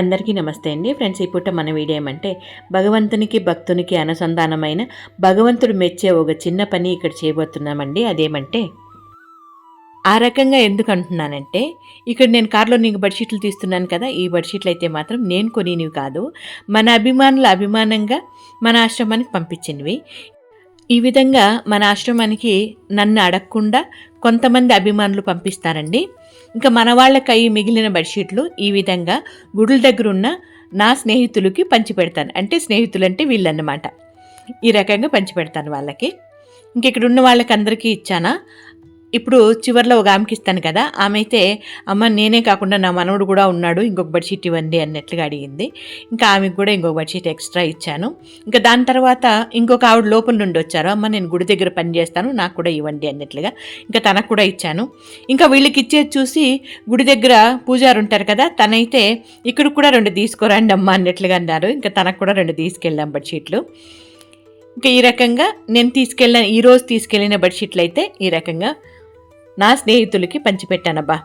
అందరికీ నమస్తే అండి. ఫ్రెండ్స్ ఈ పూట మన వీడియో ఏమంటే భగవంతునికి భక్తునికి అనుసంధానమైన భగవంతుడు మెచ్చే ఒక చిన్న పని ఇక్కడ చేయబోతున్నామండి. అదేమంటే ఆ రకంగా ఎందుకు అంటున్నానంటే ఇక్కడ నేను కార్లో నీకు బెడ్షీట్లు తీస్తున్నాను కదా ఈ బెడ్షీట్లు అయితే మాత్రం నేను కొనివి కాదు. మన అభిమానుల అభిమానంగా మన ఆశ్రమానికి పంపించినవి. ఈ విధంగా మన ఆశ్రమానికి నన్ను అడగకుండా కొంతమంది అభిమానులు పంపిస్తారండి. ఇంకా మన వాళ్ళకై మిగిలిన బెడ్షీట్లు ఈ విధంగా గుడుల దగ్గర ఉన్న నా స్నేహితులకి పంచిపెడతాను. అంటే స్నేహితులు అంటే వీళ్ళన్నమాట. ఈ రకంగా పంచిపెడతాను వాళ్ళకి. ఇంక ఇక్కడ ఉన్న వాళ్ళకి అందరికీ ఇచ్చానా? ఇప్పుడు చివరిలో ఒక ఆమెకి ఇస్తాను కదా ఆమె అయితే అమ్మ నేనే కాకుండా నా మనవడు కూడా ఉన్నాడు ఇంకొక బెడ్షీట్ ఇవ్వండి అన్నట్లుగా అడిగింది. ఇంకా ఆమెకు కూడా ఇంకొక బెడ్షీట్ ఎక్స్ట్రా ఇచ్చాను. ఇంకా దాని తర్వాత ఇంకొక ఆవిడ లోపల నుండి వచ్చారు అమ్మ నేను గుడి దగ్గర పని చేస్తాను నాకు కూడా ఇవ్వండి అన్నట్లుగా ఇంకా తనకు కూడా ఇచ్చాను. ఇంకా వీళ్ళకి ఇచ్చేది చూసి గుడి దగ్గర పూజారు ఉంటారు కదా తనైతే ఇక్కడ కూడా రెండు తీసుకురండి అమ్మ అన్నట్లుగా అన్నారు. ఇంకా తనకు కూడా రెండు తీసుకెళ్ళాం బెడ్షీట్లు. ఇంకా ఈ రకంగా నేను తీసుకెళ్ళిన ఈరోజు తీసుకెళ్ళిన బెడ్షీట్లు అయితే ఈ రకంగా నా స్నేహితులకి పంచిపెట్టానబ్బా.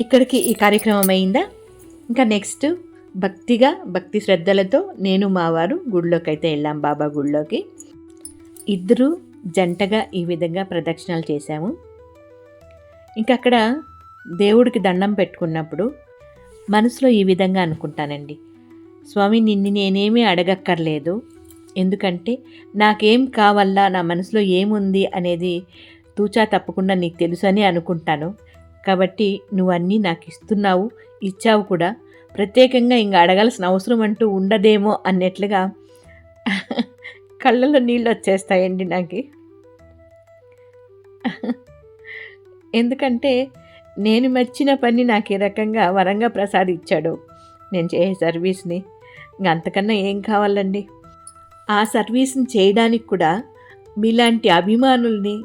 ఇక్కడికి ఈ కార్యక్రమం అయిందా? ఇంకా నెక్స్ట్ భక్తిగా భక్తి శ్రద్ధలతో నేను మా వారు గుడిలోకి అయితే వెళ్ళాం బాబా గుడిలోకి. ఇద్దరు జంటగా ఈ విధంగా ప్రదక్షిణాలు చేశాము. ఇంకా అక్కడ దేవుడికి దండం పెట్టుకున్నప్పుడు మనసులో ఈ విధంగా అనుకుంటానండి. స్వామి నిన్ను నేనేమీ అడగక్కర్లేదు. ఎందుకంటే నాకేం కావాలా నా మనసులో ఏముంది అనేది తూచా తప్పకుండా నీకు తెలుసని అనుకుంటాను. కాబట్టి నువ్వు అన్నీ నాకు ఇస్తున్నావు ఇచ్చావు కూడా. ప్రత్యేకంగా ఇంకా అడగాల్సిన అవసరం అంటూ ఉండదేమో అన్నట్లుగా కళ్ళలో నీళ్ళు వచ్చేస్తాయండి నాకు. ఎందుకంటే నేను మెచ్చిన పని నాకు ఈ రకంగా వరంగా ప్రసాద్ ఇచ్చాడు నేను చేసే సర్వీస్ని. అంతకన్నా ఏం కావాలండి? ఆ సర్వీస్ని చేయడానికి కూడా మీలాంటి అభిమానుల్ని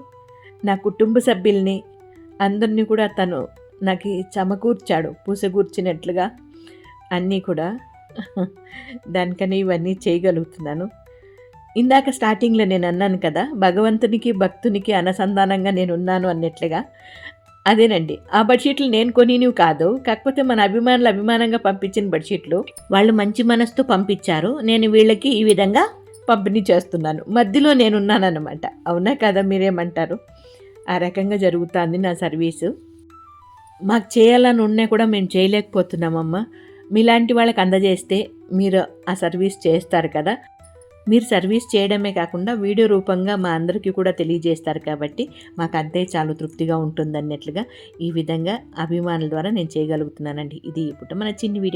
నా కుటుంబ సభ్యుల్ని అందరినీ కూడా తను నాకు చమకూర్చాడు పూసగూర్చినట్లుగా. అన్నీ కూడా దానికని ఇవన్నీ చేయగలుగుతున్నాను. ఇందాక స్టార్టింగ్లో నేను అన్నాను కదా భగవంతునికి భక్తునికి అనుసంధానంగా నేను ఉన్నాను అన్నట్లుగా. అదేనండి ఆ బెడ్షీట్లు నేను కొనినివి కాదు కాకపోతే మన అభిమానులు అభిమానంగా పంపించిన బెడ్షీట్లు వాళ్ళు మంచి మనసుతో పంపించారు నేను వీళ్ళకి ఈ విధంగా పంపిణీ చేస్తున్నాను. మధ్యలో నేను అవునా కదా మీరేమంటారు? ఆ రకంగా జరుగుతుంది నా సర్వీసు. మాకు చేయాలని ఉన్నా కూడా మేము చేయలేకపోతున్నామమ్మా. మీలాంటి వాళ్ళకి అందజేస్తే మీరు ఆ సర్వీస్ చేస్తారు కదా. మీరు సర్వీస్ చేయడమే కాకుండా వీడియో రూపంగా మా అందరికీ కూడా తెలియజేస్తారు కాబట్టి మాకు అంతే చాలా తృప్తిగా ఉంటుంది అన్నట్లుగా ఈ విధంగా అభిమానుల ద్వారా నేను చేయగలుగుతున్నానండి. ఇది ఇప్పుడు మన చిన్ని వీడియో.